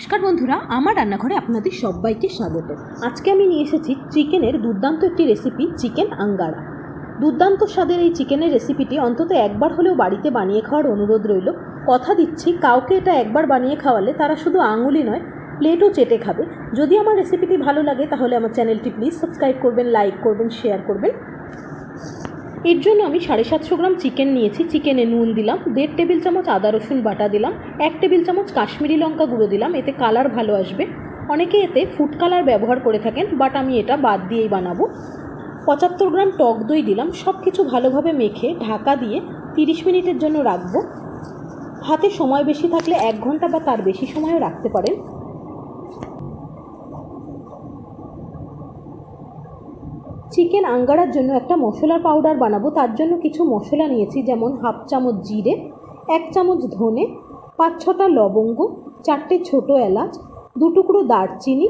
নমস্কার বন্ধুরা, আমার রান্নাঘরে আপনাদের সবাইকে স্বাগত। আজকে আমি নিয়ে এসেছি চিকেনের দুর্দান্ত একটি রেসিপি চিকেন আঙ্গারা। দুর্দান্ত স্বাদের এই চিকেনের রেসিপিটি অন্তত একবার হলেও বাড়িতে বানিয়ে খাওয়ার অনুরোধ রইল। কথা দিচ্ছি, কাউকে এটা একবার বানিয়ে খাওয়ালে তারা শুধু আঙুলি নয় প্লেটও চেটে খাবে। যদি আমার রেসিপিটি ভালো লাগে তাহলে আমার চ্যানেলটি প্লিজ সাবস্ক্রাইব করবেন লাইক করবেন শেয়ার করবেন। এর জন্য আমি সাড়ে সাতশো গ্রাম চিকেন নিয়েছি। চিকেনে নুন দিলাম, দেড় টেবিল চামচ আদা, রসুন বাটা দিলাম, এক টেবিল চামচ কাশ্মীরি লঙ্কা গুঁড়ো দিলাম, এতে কালার ভালো আসবে। অনেকে এতে ফুড কালার ব্যবহার করে থাকেন, বাট আমি এটা বাদ দিয়েই বানাবো। পঁচাত্তর গ্রাম টক দই দিলাম সব কিছু ভালোভাবে মেখে ঢাকা দিয়ে তিরিশ মিনিটের জন্য রাখব। হাতে সময় বেশি থাকলে এক ঘণ্টা বা তার বেশি সময়ও রাখতে পারেন। চিকেন আঙ্গারার জন্য একটা মশলার পাউডার বানাবো। তার জন্য কিছু মশলা নিয়েছি, যেমন হাফ চামচ জিরে, এক চামচ ধনে, পাঁচ ছটা লবঙ্গ, চারটে ছোটো এলাচ, দু টুকরো দারচিনি,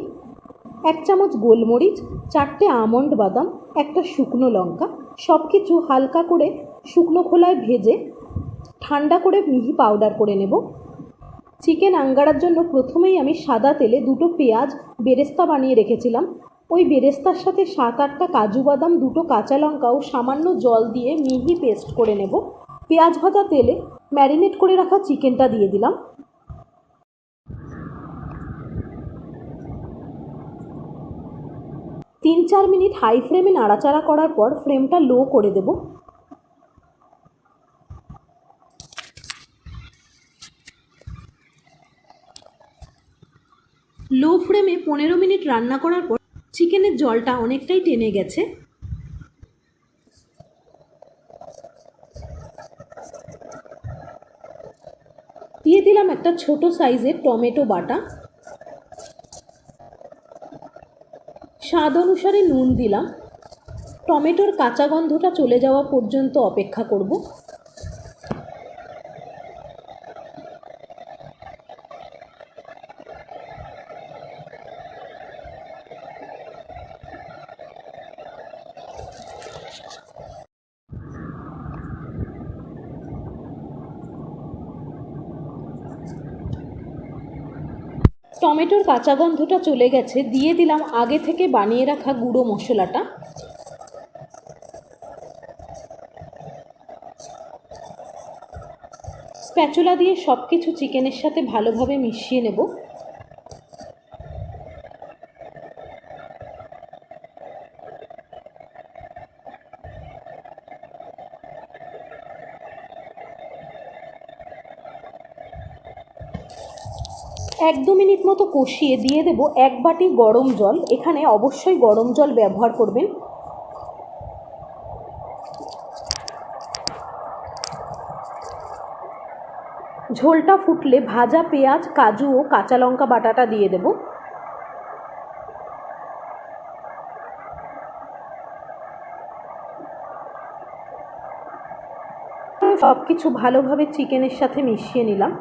এক চামচ গোলমরিচ, চারটে আমন্ড বাদাম, একটা শুকনো লঙ্কা সব কিছু হালকা করে শুকনো খোলায় ভেজে ঠান্ডা করে মিহি পাউডার করে নেব। চিকেন আঙ্গারার জন্য প্রথমেই আমি সাদা তেলে দুটো পেঁয়াজ বেরেস্তা বানিয়ে রেখেছিলাম। ওই বেরেস্তার সাথে সাত আটটা কাজু বাদাম, দুটো কাঁচা লঙ্কা ও সামান্য জল দিয়ে মিহি পেস্ট করে নেব। পেঁয়াজ ভাজা তেলে ম্যারিনেট করে রাখা চিকেনটা দিয়ে দিলাম। তিন চার মিনিট হাই ফ্লেমে নাড়াচাড়া করার পর ফ্লেমটা লো করে দেব। লো ফ্লেমে পনেরো মিনিট রান্না করার পর চিকেনের জলটা অনেকটাই টেনে গেছে। দিয়ে দিলাম একটা ছোট সাইজের টমেটো বাটা। স্বাদ অনুসারে নুন দিলাম। টমেটোর কাঁচা গন্ধটা চলে যাওয়া পর্যন্ত অপেক্ষা করব। টমেটোর কাঁচা গন্ধটা চলে গেছে, দিয়ে দিলাম আগে থেকে বানিয়ে রাখা গুঁড়ো মশলাটা। স্প্যাচুলা দিয়ে সব কিছু চিকেনের সাথে ভালোভাবে মিশিয়ে নেব। এক দু মিনিট মতো কষিয়ে দিয়ে দেব এক বাটি গরম জল। এখানে অবশ্যই গরম জল ব্যবহার করবেন। ঝোলটা ফুটলে ভাজা পেঁয়াজ, কাজু ও কাঁচা লঙ্কা বাটাটা দিয়ে দেব। সব কিছু ভালোভাবে চিকেনের সাথে মিশিয়ে নিলাম।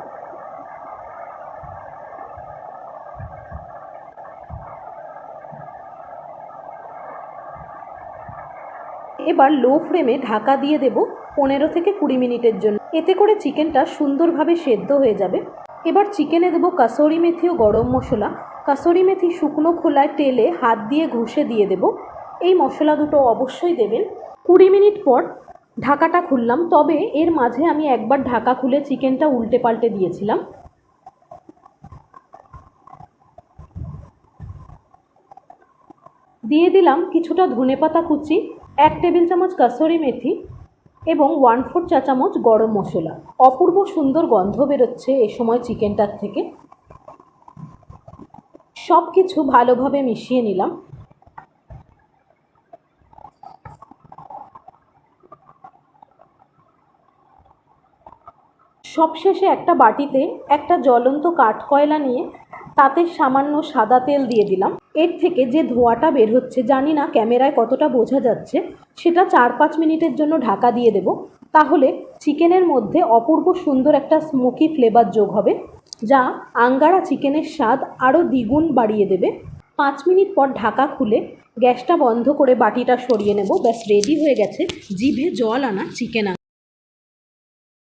এবার লো ফ্লেমে ঢাকা দিয়ে দেব পনেরো থেকে কুড়ি মিনিটের জন্য। এতে করে চিকেনটা সুন্দরভাবে সেদ্ধ হয়ে যাবে। এবার চিকেনে দেবো কাসরি মেথি ও গরম মশলা। কাসরি মেথি শুকনো খোলায় তেলে হাত দিয়ে ঘষে দিয়ে দেব। এই মশলা দুটো অবশ্যই দেবেন। কুড়ি মিনিট পর ঢাকাটা খুললাম। তবে এর মাঝে আমি একবার ঢাকা খুলে চিকেনটা উল্টে পাল্টে দিয়েছিলাম। দিয়ে দিলাম কিছুটা ধনেপাতা কুচি। এক টেবিল চামচ কাসরি মেথি এবং ওয়ান ফোর চা চামচ গরম মশলা। অপূর্ব সুন্দর গন্ধ বেরোচ্ছে এ সময় চিকেনটার থেকে। সব কিছু ভালোভাবে মিশিয়ে নিলাম। সবশেষে একটা বাটিতে একটা জ্বলন্ত কাঠকয়লা নিয়ে তাতে সামান্য সাদা তেল দিয়ে দিলাম। এর থেকে যে ধোঁয়াটা বের হচ্ছে, জানি না ক্যামেরায় কতটা বোঝা যাচ্ছে, সেটা চার পাঁচ মিনিটের জন্য ঢাকা দিয়ে দেব। তাহলে চিকেনের মধ্যে অপূর্ব সুন্দর একটা স্মোকি ফ্লেভার যোগ হবে, যা আঙ্গারা চিকেনের স্বাদ আরও দ্বিগুণ বাড়িয়ে দেবে। পাঁচ মিনিট পর ঢাকা খুলে গ্যাসটা বন্ধ করে বাটিটা সরিয়ে নেব। ব্যাস রেডি হয়ে গেছে। জিভে জল আনা চিকেন